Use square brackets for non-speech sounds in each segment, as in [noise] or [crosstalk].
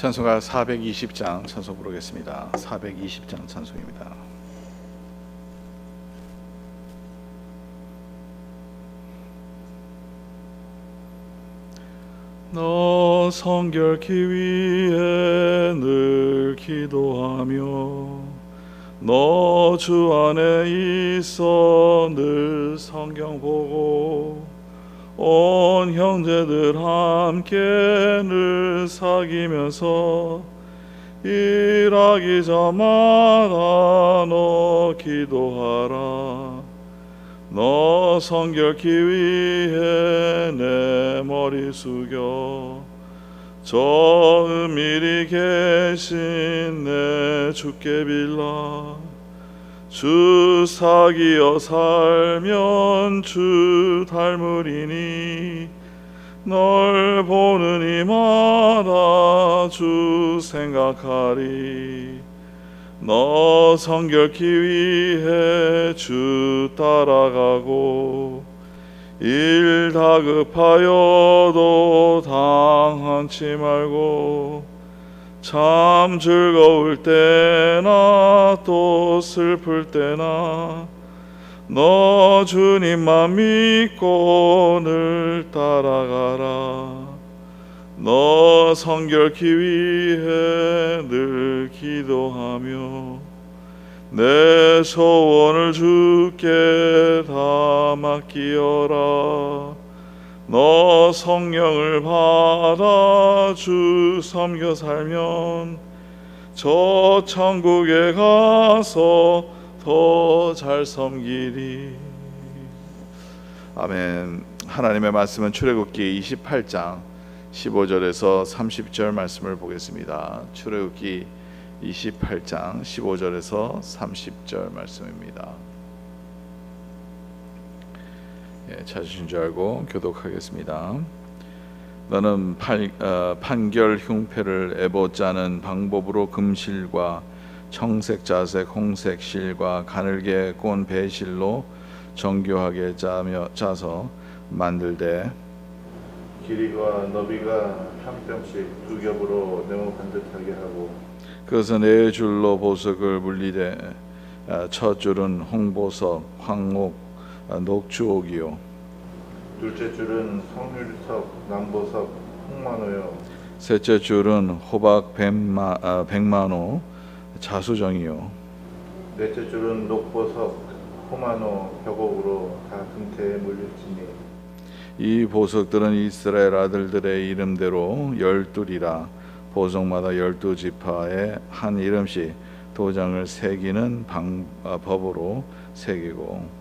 찬송가 420장 찬송 부르겠습니다. 420장 찬송입니다. 너 성결케 위해 늘 기도하며 너 주 안에 있어 늘 성경 보고 온 형제들 함께 늘 사귀면서 일하기 전마다 너 기도하라. 너 성결케 위해 내 머리 숙여 저 은밀히 계신 내 주께 빌라 주 사기여 살면 주 닮으리니 널 보는 이마다 주 생각하리. 너 성결케 위해 주 따라가고 일 다급하여도 당한치 말고 참 즐거울 때나 또 슬플 때나 너 주님만 믿고 늘 따라가라. 너 성결케 위해 늘 기도하며 내 소원을 주께 다 맡기어라 너 성령을 받아 주 섬겨 살면 저 천국에 가서 더 잘 섬기리. 아멘. 하나님의 말씀은 출애굽기 28장 15절에서 30절 말씀을 보겠습니다. 출애굽기 28장 15절에서 30절 말씀입니다. 예, 찾으신 줄 알고 교독하겠습니다. 너는 팔, 어, 판결 흉패를 애보자는 방법으로 금실과 청색 자색 홍색 실과 가늘게 꼰 배실로 정교하게 짜며 짜서 만들되 길이가 너비가 한 뼘씩 두 겹으로 네모 반듯하게 하고 그것은 네 줄로 보석을 물리되 아, 첫 줄은 홍보석, 황옥, 아, 녹주옥이요. 둘째 줄은 성률석, 남보석, 홍만호요. 셋째 줄은 호박 백마, 아, 백만호, 자수정이요. 넷째 줄은 녹보석, 호만호, 벽옥으로 다 금태에 물렸지니. 이 보석들은 이스라엘 아들들의 이름대로 열둘이라. 보석마다 열두 지파의 한 이름씩 도장을 새기는 방, 아, 법으로 새기고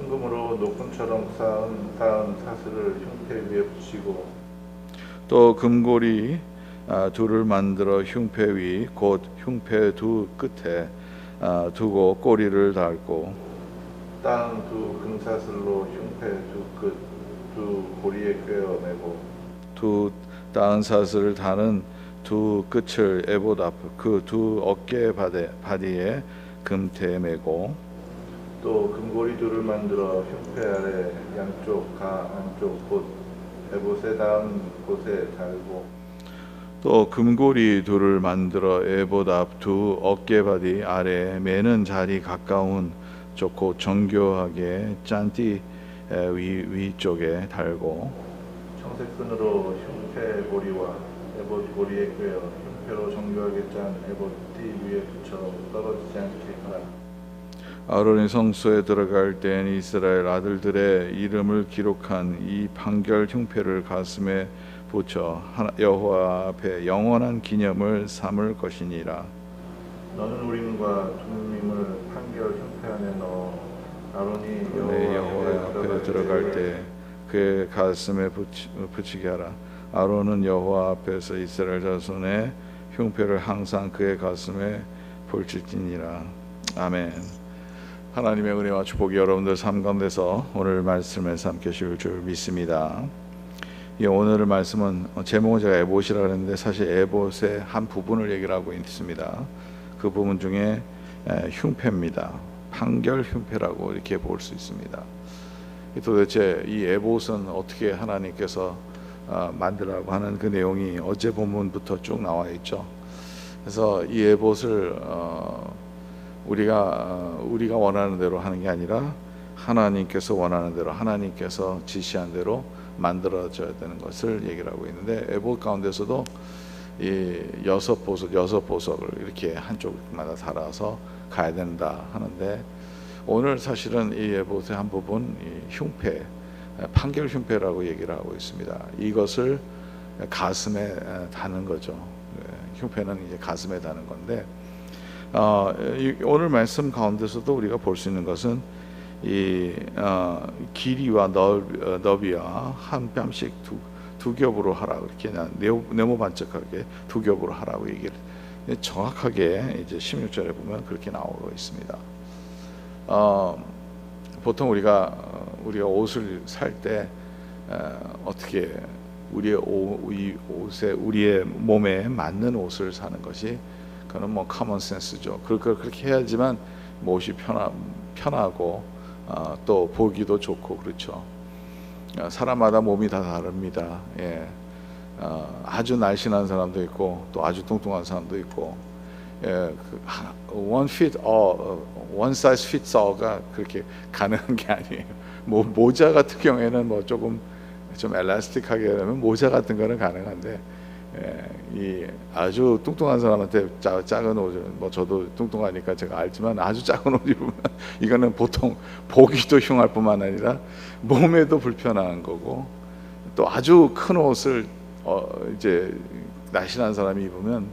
순금으로 녹분처럼 쌓은 다음 사슬을 흉패 위에 붙이고 또 금고리 아, 둘을 만들어 흉패 위 곧 흉패 두 끝에 아, 두고 꼬리를 달고 땅두 금사슬로 흉패 두 끝 두 고리에 꿰어내고 두 따은 사슬을 다는 두 끝을 에봇 앞 그 두 어깨 바디, 바디에 금태에 메고 또 금고리 둘을 만들어 흉패 아래 양쪽 가 안쪽 곳 에봇에 닿은 곳에 달고 또 금고리 둘을 만들어 에봇 앞 두 어깨 바디 아래 매는 자리 가까운 좋고 정교하게 짠띠 에, 위 위쪽에 달고 청색끈으로 흉패 고리와 에봇 고리에 꿰어 흉패로 정교하게 짠 에봇 띠 위에 붙여 떨어지지 않게. 아론이 성소에 들어갈 땐 이스라엘 아들들의 이름을 기록한 이 판결 흉패를 가슴에 붙여 여호와 앞에 영원한 기념을 삼을 것이니라. 너는 우림과 둠밈을 판결 흉패 안에 넣어 아론이 내 여호와 앞에 들어갈 때 그의 가슴에 붙이, 붙이게 하라. 아론은 여호와 앞에서 이스라엘 자손의 흉패를 항상 그의 가슴에 볼지니라. 아멘. 하나님의 은혜와 축복이 여러분들 삶 가운데서 오늘 말씀을 삼켜실 줄 믿습니다. 이 오늘 말씀은 제목은 제가 에봇이라 그랬는데 사실 에봇의 한 부분을 얘기를 하고 있습니다. 그 부분 중에 에, 흉패입니다. 판결 흉패라고 이렇게 볼 수 있습니다. 도대체 이 에봇은 어떻게 하나님께서 어, 만들라고 하는 그 내용이 어제 본문부터 쭉 나와 있죠. 그래서 이 에봇을 어, 우리가 어, 우리가 원하는 대로 하는 게 아니라 하나님께서 원하는 대로 하나님께서 지시한 대로 만들어져야 되는 것을 얘기를 하고 있는데 에봇 가운데서도 이 여섯 보석 여섯 보석을 이렇게 한쪽마다 달아서 가야 된다 하는데 오늘 사실은 이 에봇의 한 부분 이 흉패 판결 흉패라고 얘기를 하고 있습니다. 이것을 가슴에 다는 거죠. 예, 흉패는 이제 가슴에 다는 건데 어, 이- 오늘 말씀 가운데서도 우리가 볼 수 있는 것은 이 어, 길이와 넓, 어, 너비 와 한 뼘씩 두, 두 겹으로 하라 이렇게 네모, 네모 반짝하게 두 겹으로 하라고 얘기를 정확하게 이제 16절에 보면 그렇게 나오고 있습니다. 어, 보통 우리가 어, 우리가 옷을 살때 어떻게 우리의 옷, 우리의 몸에 맞는 옷을 사는 것이 그는 뭐 커먼 센스죠. 그렇게 그렇게 해야지만 뭐 옷이 편하, 편하고 어, 또 보기도 좋고 그렇죠. 어, 사람마다 몸이 다 다릅니다. 예. 어, 아주 날씬한 사람도 있고 또 아주 뚱뚱한 사람도 있고 예, 그 하- one fit all, 어, one size fits all가 그렇게 [laughs] 가능한 게 아니에요. 뭐 모자 같은 경우에는 뭐 조금 좀 엘라스틱하게 하면 모자 같은 거는 가능한데 예, 이 아주 뚱뚱한 사람한테 자, 작은 옷을 뭐 저도 뚱뚱하니까 제가 알지만 아주 작은 옷 입으면 [laughs] 이거는 보통 보기도 흉할 뿐만 아니라 몸에도 불편한 거고 또 아주 큰 옷을 어, 이제 날씬한 사람이 입으면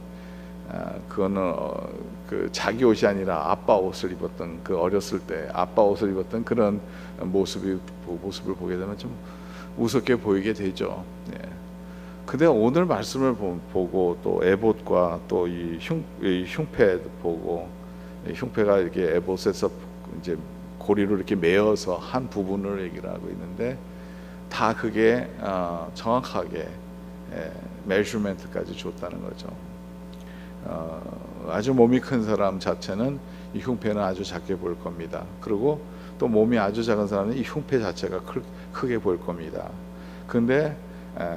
아, 그거는 어, 그 자기 옷이 아니라 아빠 옷을 입었던 그 어렸을 때 아빠 옷을 입었던 그런 모습이 모습을 보게 되면 좀 우습게 보이게 되죠. 예. 근데 오늘 말씀을 보- 보고 또 에봇과 또 이 흉패 보고 이 흉패가 이렇게 에봇에서 이제 고리로 이렇게 매어서 한 부분을 얘기를 하고 있는데 다 그게 어, 정확하게 예, 메주먼트까지 줬다는 거죠. 어, 아주 몸이 큰 사람 자체는 이 흉패는 아주 작게 보일 겁니다. 그리고 또 몸이 아주 작은 사람은 이 흉패 자체가 크, 크게 보일 겁니다. 근데 에,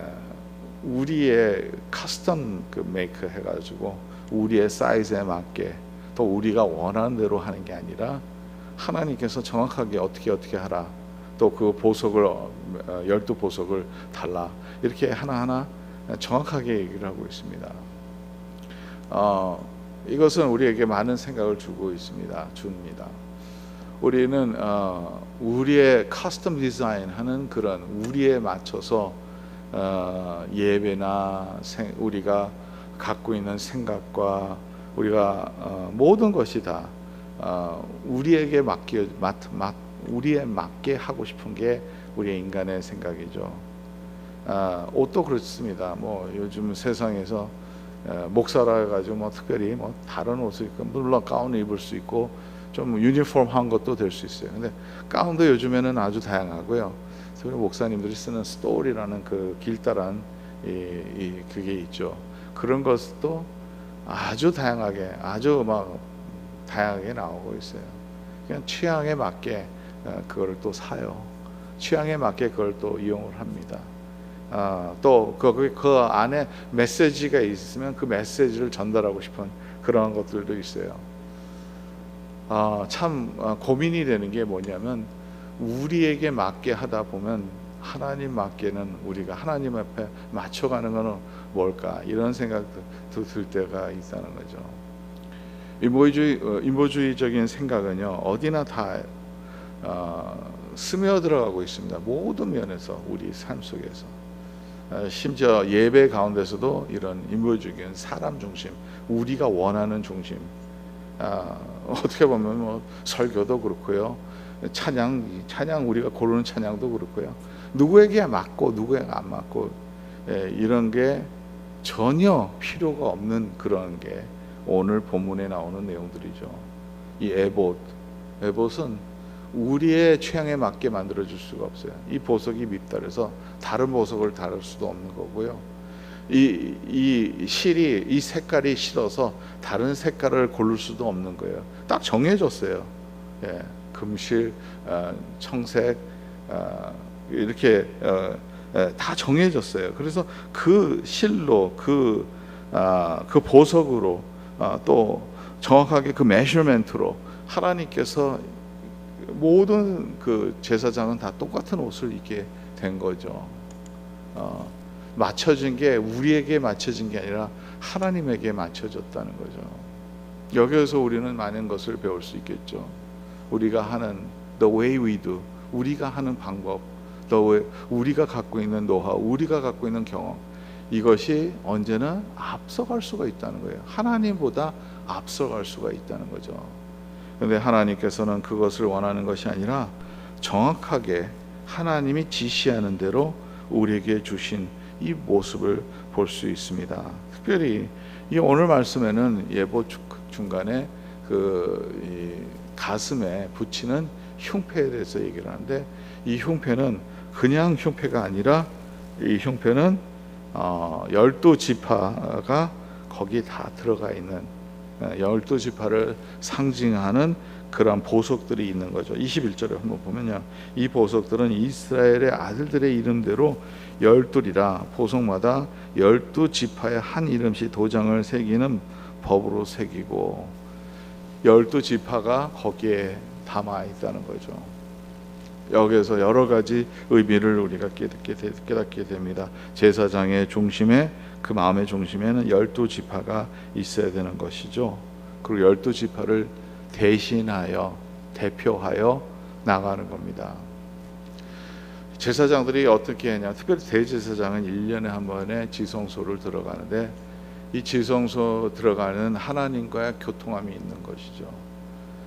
우리의 카스텀 그 메이크 해가지고 우리의 사이즈에 맞게 또 우리가 원하는 대로 하는 게 아니라 하나님께서 정확하게 어떻게 어떻게 하라 또 그 보석을 어, 열두 보석을 달라 이렇게 하나하나 정확하게 얘기를 하고 있습니다. 어, 이것은 우리에게 많은 생각을 주고 있습니다. 줍니다. 우리는 어, 우리의 커스텀 디자인하는 그런 우리에 맞춰서 어, 예배나 생, 우리가 갖고 있는 생각과 우리가 어, 모든 것이 다 어, 우리에게 맡겨 맡, 맡 우리에 맞게 하고 싶은 게 우리의 인간의 생각이죠. 아, 옷도 그렇습니다. 뭐 요즘 세상에서 어, 목사라 해가지고 뭐 특별히 뭐 다른 옷을 입고 물론 가운을 입을 수 있고 좀 유니폼한 것도 될 수 있어요. 근데 가운도 요즘에는 아주 다양하고요. 특히 목사님들이 쓰는 스토리라는 그 길다란 이, 이 그게 있죠. 그런 것도 아주 다양하게 아주 막 다양하게 나오고 있어요. 그냥 취향에 맞게 어, 그거를 또 사요. 취향에 맞게 그걸 또 이용을 합니다. 아, 또그 그 안에 메시지가 있으면 그 메시지를 전달하고 싶은 그런 것들도 있어요. 아, 참 아, 고민이 되는 게 뭐냐면 우리에게 맞게 하다 보면 하나님 맞게는 우리가 하나님 앞에 맞춰가는 것은 뭘까 이런 생각도 들 때가 있다는 거죠. 인보주의 어, 인보주의적인 생각은요 어디나 다 어, 스며들어가고 있습니다. 모든 면에서 우리 삶 속에서 어, 심지어 예배 가운데서도 이런 인본주의적인 사람 중심, 우리가 원하는 중심. 아, 어떻게 보면 뭐 설교도 그렇고요, 찬양 찬양 우리가 고르는 찬양도 그렇고요. 누구에게 맞고 누구에게 안 맞고 예, 이런 게 전혀 필요가 없는 그런 게 오늘 본문에 나오는 내용들이죠. 이 에봇, 에봇은 우리의 취향에 맞게 만들어 줄 수가 없어요. 이 보석이 밉달해서 다른 보석을 다룰 수도 없는 거고요. 이, 이 실이 이 색깔이 싫어서 다른 색깔을 고를 수도 없는 거예요. 딱 정해졌어요. 예, 금실, 어, 청색 어, 이렇게 어, 에, 다 정해졌어요. 그래서 그 실로 그, 아, 그 보석으로 아, 또 정확하게 그 메셔먼트로 하나님께서 모든 그 제사장은 다 똑같은 옷을 입게 된 거죠. 어, 맞춰진 게 우리에게 맞춰진 게 아니라 하나님에게 맞춰졌다는 거죠. 여기에서 우리는 많은 것을 배울 수 있겠죠. 우리가 하는 the way we do, 우리가 하는 방법, the 우리가 갖고 있는 노하우, 우리가 갖고 있는 경험, 이것이 언제나 앞서갈 수가 있다는 거예요. 하나님보다 앞서갈 수가 있다는 거죠. 근데 하나님께서는 그것을 원하는 것이 아니라 정확하게 하나님이 지시하는 대로 우리에게 주신 이 모습을 볼 수 있습니다. 특별히 이 오늘 말씀에는 예보 주- 중간에 그이 가슴에 붙이는 흉패에 대해서 얘기를 하는데 이 흉패는 그냥 흉패가 아니라 이 흉패는 어, 열두 지파가 거기 다 들어가 있는 어, 열두 지파를 상징하는 그런 보석들이 있는 거죠. 21절에 한번 보면요. 이 보석들은 이스라엘의 아들들의 이름대로 열둘이라 보석마다 열두 지파의 한 이름씩 도장을 새기는 법으로 새기고 열두 지파가 거기에 담아 있다는 거죠. 여기에서 여러 가지 의미를 우리가 깨닫게, 되- 깨닫게 됩니다. 제사장의 중심에 그 마음의 중심에는 열두 지파가 있어야 되는 것이죠. 그리고 열두 지파를 대신하여 대표하여 나가는 겁니다. 제사장들이 어떻게 하냐? 특별히 대제사장은 1년에 한 번에 지성소를 들어가는데 이 지성소 들어가는 하나님과의 교통함이 있는 것이죠.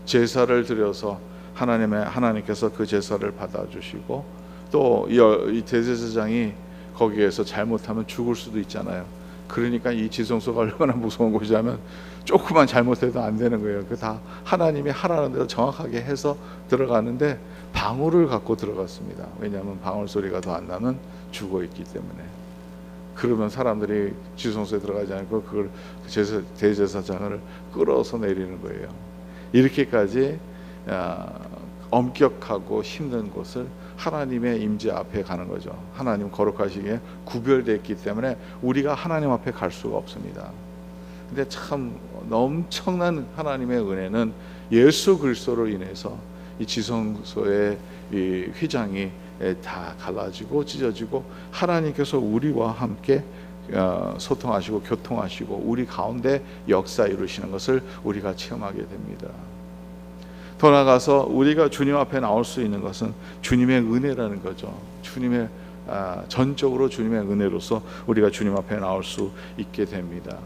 제사를 드려서 하나님의 하나님께서 그 제사를 받아주시고 또 이 대제사장이 거기에서 잘못하면 죽을 수도 있잖아요. 그러니까 이 지성소가 얼마나 무서운 곳이냐면 조금만 잘못해도 안 되는 거예요. 그 다 하나님이 하라는 대로 정확하게 해서 들어가는데 방울을 갖고 들어갔습니다. 왜냐하면 방울 소리가 더 안 나면 죽어 있기 때문에. 그러면 사람들이 지성소에 들어가지 않고 그걸 그 제사, 대제사장을 끌어서 내리는 거예요. 이렇게까지 아, 엄격하고 힘든 곳을 하나님의 임재 앞에 가는 거죠. 하나님 거룩하시기에 구별됐기 때문에 우리가 하나님 앞에 갈 수가 없습니다. 근데 참 엄청난 하나님의 은혜는 예수 그리스도로 인해서 이 지성소의 이 휘장이 다 갈라지고 찢어지고 하나님께서 우리와 함께 어, 소통하시고 교통하시고 우리 가운데 역사 이루시는 것을 우리가 체험하게 됩니다. 더 나아가서 우리가 주님 앞에 나올 수 있는 것은 주님의 은혜라는 거죠. 주님의 아, 전적으로 주님의 은혜로서 우리가 주님 앞에 나올 수 있게 됩니다.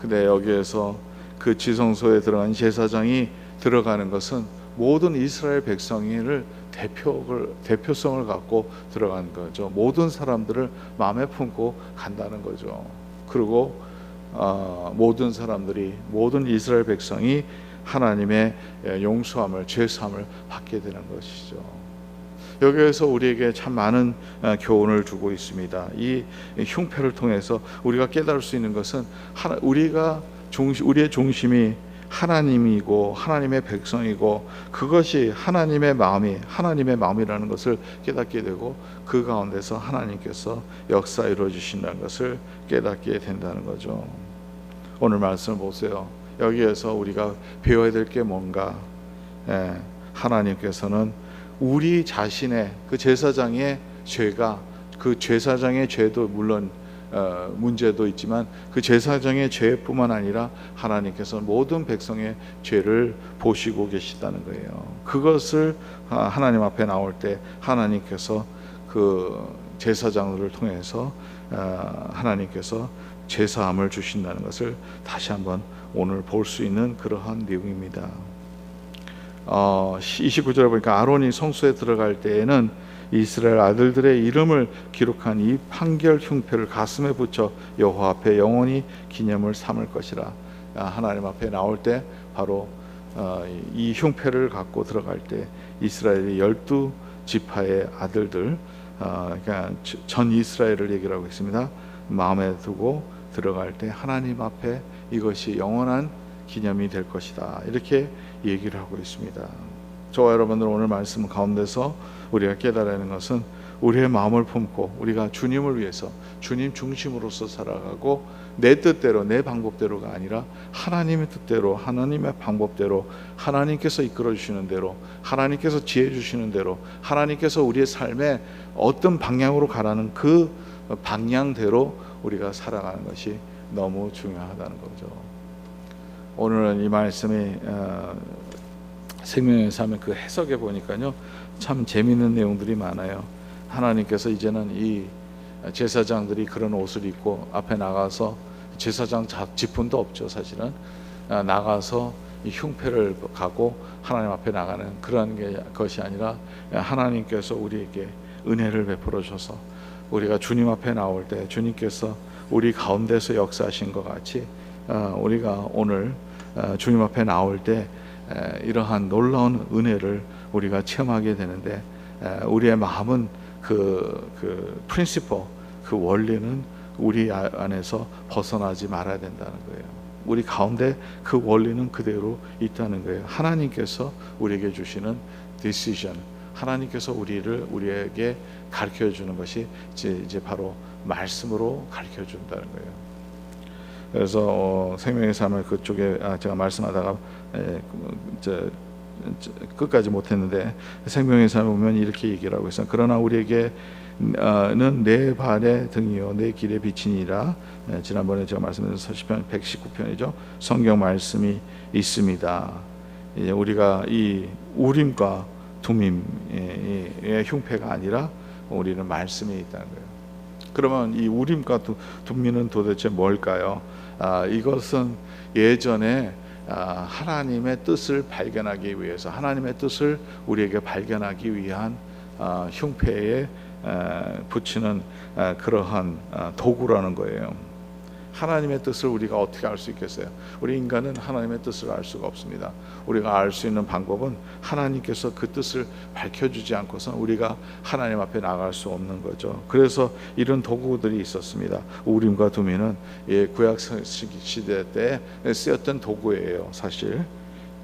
근데 여기에서 그 지성소에 들어간 제사장이 들어가는 것은 모든 이스라엘 백성을 대표를 대표성을 갖고 들어간 거죠. 모든 사람들을 마음에 품고 간다는 거죠. 그리고 어, 모든 사람들이 모든 이스라엘 백성이 하나님의 용서함을 죄사함을 받게 되는 것이죠. 여기에서 우리에게 참 많은 어, 교훈을 주고 있습니다. 이 흉패를 통해서 우리가 깨달을 수 있는 것은 우리가 중심, 우리의 중심이 하나님이고 하나님의 백성이고 그것이 하나님의 마음이 하나님의 마음이라는 것을 깨닫게 되고 그 가운데서 하나님께서 역사 이루어 주신다는 것을 깨닫게 된다는 거죠. 오늘 말씀을 보세요. 여기에서 우리가 배워야 될 게 뭔가? 예, 하나님께서는 우리 자신의 그 제사장의 죄가 그 제사장의 죄도 물론 어, 문제도 있지만 그 제사장의 죄뿐만 아니라 하나님께서 모든 백성의 죄를 보시고 계시다는 거예요. 그것을 아, 하나님 앞에 나올 때 하나님께서 그 제사장들을 통해서 어, 하나님께서 제사함을 주신다는 것을 다시 한번 오늘 볼 수 있는 그러한 내용입니다. 어, 29절에 보니까 아론이 성소에 들어갈 때에는 이스라엘 아들들의 이름을 기록한 이 판결 흉패를 가슴에 붙여 여호와 앞에 영원히 기념을 삼을 것이라. 아, 하나님 앞에 나올 때 바로 어, 이 흉패를 갖고 들어갈 때 이스라엘의 열두 지파의 아들들, 어, 그러니까 전 이스라엘을 얘기를 하고 있습니다. 마음에 두고 들어갈 때 하나님 앞에 이것이 영원한 기념이 될 것이다. 이렇게 얘기를 하고 있습니다. 저와 여러분들 오늘 말씀 가운데서 우리가 깨달아야 하는 것은 우리의 마음을 품고 우리가 주님을 위해서 주님 중심으로서 살아가고 내 뜻대로 내 방법대로가 아니라 하나님의 뜻대로 하나님의 방법대로 하나님께서 이끌어 주시는 대로 하나님께서 지혜 주시는 대로 하나님께서 우리의 삶에 어떤 방향으로 가라는 그 방향대로 우리가 살아가는 것이 너무 중요하다는 거죠. 오늘은 이 말씀이 어, 생명의 삶의 그 해석에 보니까요 참 재미있는 내용들이 많아요. 하나님께서 이제는 이 제사장들이 그런 옷을 입고 앞에 나가서 제사장 자- 지품도 없죠 사실은 아, 나가서 이 흉패를 가고 하나님 앞에 나가는 그런 게 것이 아니라 하나님께서 우리에게 은혜를 베풀어 주셔서 우리가 주님 앞에 나올 때 주님께서 우리 가운데서 역사하신 것 같이 아, 우리가 오늘 아, 주님 앞에 나올 때 에, 이러한 놀라운 은혜를 우리가 체험하게 되는데 에, 우리의 마음은 그, 그 프린시퍼 그 원리는 우리 아- 안에서 벗어나지 말아야 된다는 거예요. 우리 가운데 그 원리는 그대로 있다는 거예요. 하나님께서 우리에게 주시는 decision, 하나님께서 우리를 우리에게 가르쳐 주는 것이 이제, 이제 바로 말씀으로 가르쳐 준다는 거예요. 그래서 어, 생명의 삶을 그쪽에 아, 제가 말씀하다가 에, 그, 끝까지 못했는데 생명의 삶을 보면 이렇게 얘기를 하고 있어요. 그러나 우리에게 는내 발의 등이요. 내 길의 빛이니라. 예, 지난번에 제가 말씀드린 시편 119편이죠. 성경 말씀이 있습니다. 이제 우리가 이 우림과 두밈의 흉패가 아니라 우리는 말씀이 있다는 거예요. 그러면 이 우림과 두- 둠미는 도대체 뭘까요? 아, 이것은 예전에 아, 하나님의 뜻을 발견하기 위해서 하나님의 뜻을 우리에게 발견하기 위한 아, 흉패에 에, 붙이는 아, 그러한 아, 도구라는 거예요. 하나님의 뜻을 우리가 어떻게 알 수 있겠어요? 우리 인간은 하나님의 뜻을 알 수가 없습니다. 우리가 알 수 있는 방법은 하나님께서 그 뜻을 밝혀주지 않고서 우리가 하나님 앞에 나갈 수 없는 거죠. 그래서 이런 도구들이 있었습니다. 우림과 두미는 예, 구약 시대 때 쓰였던 도구예요, 사실.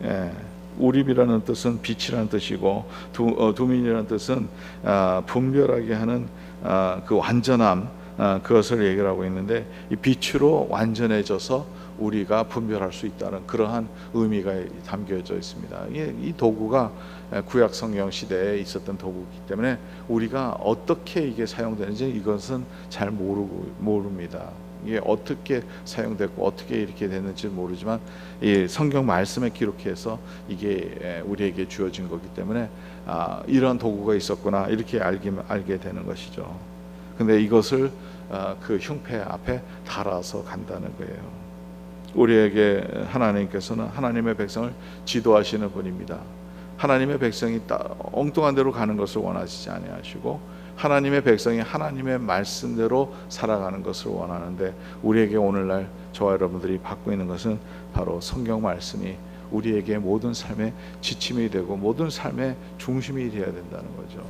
예. 우림이라는 뜻은 빛이라는 뜻이고 두, 어, 두민이라는 뜻은 아, 분별하게 하는 아, 그 완전함 아, 그것을 얘기를 하고 있는데 이 빛으로 완전해져서 우리가 분별할 수 있다는 그러한 의미가 담겨져 있습니다. 이, 이 도구가 구약 성경 시대에 있었던 도구이기 때문에 우리가 어떻게 이게 사용되는지 이것은 잘 모르고 모릅니다. 이게 어떻게 사용됐고 어떻게 이렇게 됐는지 모르지만 이 성경 말씀에 기록해서 이게 에, 우리에게 주어진 거기 때문에 아, 이런 도구가 있었구나 이렇게 알게 알게 되는 것이죠. 근데 이것을 아, 그 흉패 앞에 달아서 간다는 거예요. 우리에게 하나님께서는 하나님의 백성을 지도하시는 분입니다. 하나님의 백성이 따- 엉뚱한 대로 가는 것을 원하시지 아니하시고 하나님의 백성이 하나님의 말씀대로 살아가는 것을 원하는데 우리에게 오늘날 저와 여러분들이 받고 있는 것은 바로 성경 말씀이 우리에게 모든 삶의 지침이 되고 모든 삶의 중심이 되어야 된다는 거죠.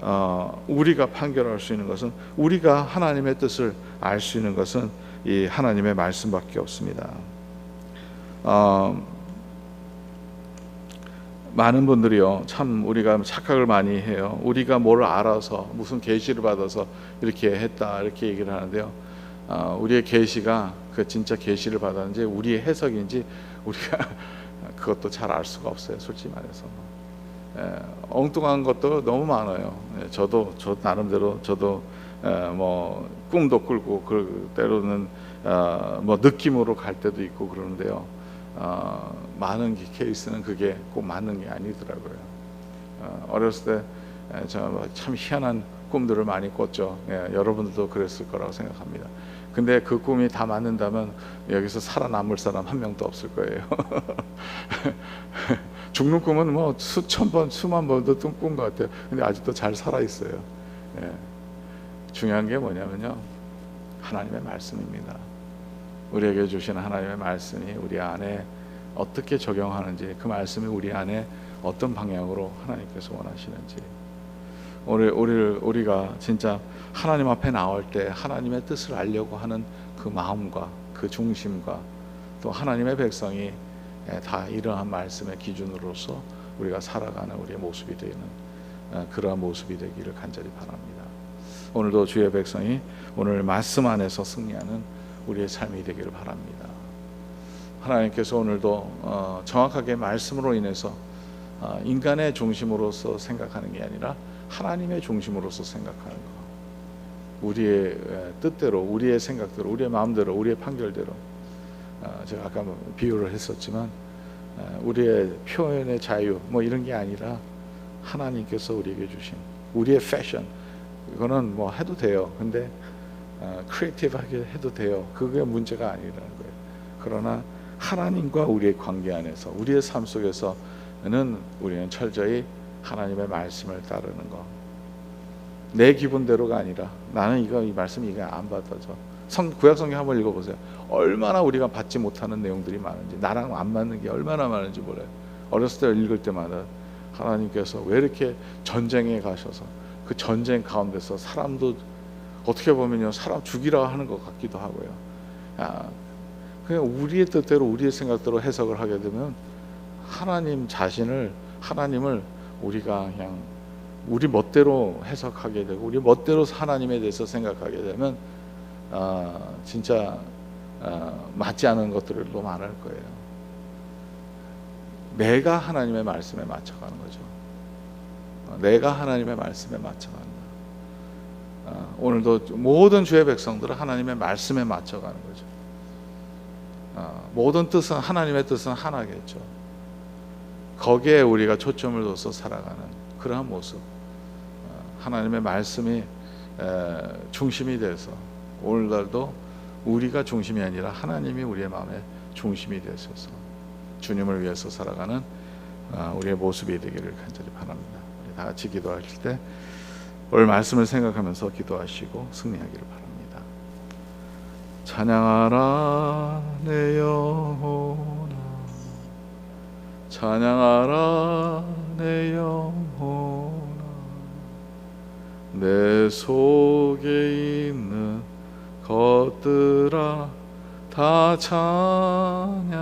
어, 우리가 판결할 수 있는 것은 우리가 하나님의 뜻을 알 수 있는 것은 이 하나님의 말씀밖에 없습니다. 어, 많은 분들이요 참 우리가 착각을 많이 해요. 우리가 뭘 알아서 무슨 계시를 받아서 이렇게 했다 이렇게 얘기를 하는데요. 어, 우리의 계시가 그 진짜 계시를 받았는지 우리의 해석인지 우리가 [laughs] 그것도 잘 알 수가 없어요. 솔직히 말해서. 예, 엉뚱한 것도 너무 많아요. 예, 저도 저 나름대로 저도 예, 뭐 꿈도 꿀고 그 때로는 어, 뭐 느낌으로 갈 때도 있고 그러는데요. 어, 많은 기- 케이스는 그게 꼭 맞는 게 아니더라고요. 어, 어렸을 때참 희한한 꿈들을 많이 꿨죠. 예, 여러분들도 그랬을 거라고 생각합니다. 근데 그 꿈이 다 맞는다면 여기서 살아남을 사람 한 명도 없을 거예요. [laughs] 죽는 꿈은 뭐 수천 번, 수만 번도 꾼것 같아요. 근데 아직도 잘 살아 있어요. 예. 중요한 게 뭐냐면요, 하나님의 말씀입니다. 우리에게 주신 하나님의 말씀이 우리 안에 어떻게 적용하는지, 그 말씀이 우리 안에 어떤 방향으로 하나님께서 원하시는지. 우리 우리 우리가 진짜 하나님 앞에 나올 때 하나님의 뜻을 알려고 하는 그 마음과 그 중심과 또 하나님의 백성이 예, 다 이러한 말씀의 기준으로서 우리가 살아가는 우리의 모습이 되는 어, 그러한 모습이 되기를 간절히 바랍니다. 오늘도 주의 백성이 오늘 말씀 안에서 승리하는 우리의 삶이 되기를 바랍니다. 하나님께서 오늘도 어, 정확하게 말씀으로 인해서 어, 인간의 중심으로서 생각하는 게 아니라 하나님의 중심으로서 생각하는 것. 우리의 에, 뜻대로, 우리의 생각대로, 우리의 마음대로, 우리의 판결대로. 어, 제가 아까 뭐 비유를 했었지만 어, 우리의 표현의 자유 뭐 이런 게 아니라 하나님께서 우리에게 주신 우리의 패션 이거는 뭐 해도 돼요. 근데 어, 크리에이티브하게 해도 돼요. 그게 문제가 아니라는 거예요. 그러나 하나님과 우리의 관계 안에서 우리의 삶 속에서는 우리는 철저히 하나님의 말씀을 따르는 거. 내 기분대로가 아니라 나는 이거 이 말씀이 이거 안 받아져. 성 구약 성경 한번 읽어보세요. 얼마나 우리가 받지 못하는 내용들이 많은지 나랑 안 맞는 게 얼마나 많은지 몰라요. 어렸을 때 읽을 때마다 하나님께서 왜 이렇게 전쟁에 가셔서 그 전쟁 가운데서 사람도 어떻게 보면요 사람 죽이라 하는 것 같기도 하고요. 아, 그냥 우리의 뜻대로 우리의 생각대로 해석을 하게 되면 하나님 자신을 하나님을 우리가 그냥 우리 멋대로 해석하게 되고 우리 멋대로 하나님에 대해서 생각하게 되면 아, 진짜 아, 맞지 않은 것들도 많을 거예요. 내가 하나님의 말씀에 맞춰가는 거죠. 어, 내가 하나님의 말씀에 맞춰간다. 아, 오늘도 모든 주의 백성들은 하나님의 말씀에 맞춰가는 거죠. 아, 모든 뜻은 하나님의 뜻은 하나겠죠. 거기에 우리가 초점을 둬서 살아가는 그러한 모습. 아, 하나님의 말씀이 에, 중심이 돼서 오늘날도 우리가 중심이 아니라 하나님이 우리의 마음의 중심이 되셔서 주님을 위해서 살아가는 아, 우리의 모습이 되기를 간절히 바랍니다. 우리 다 같이 기도하실 때 오늘 말씀을 생각하면서 기도하시고 승리하기를 바랍니다. 찬양하라 내 영혼아 찬양하라 내 영혼아 내 속에 것들아 다 찬양하라.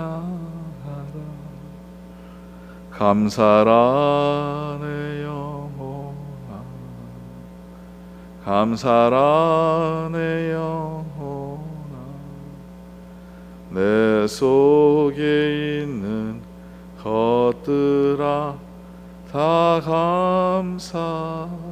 감사라 내 영혼아. 감사라 내 영혼아. 내 속에 있는 것들아 다 감사하라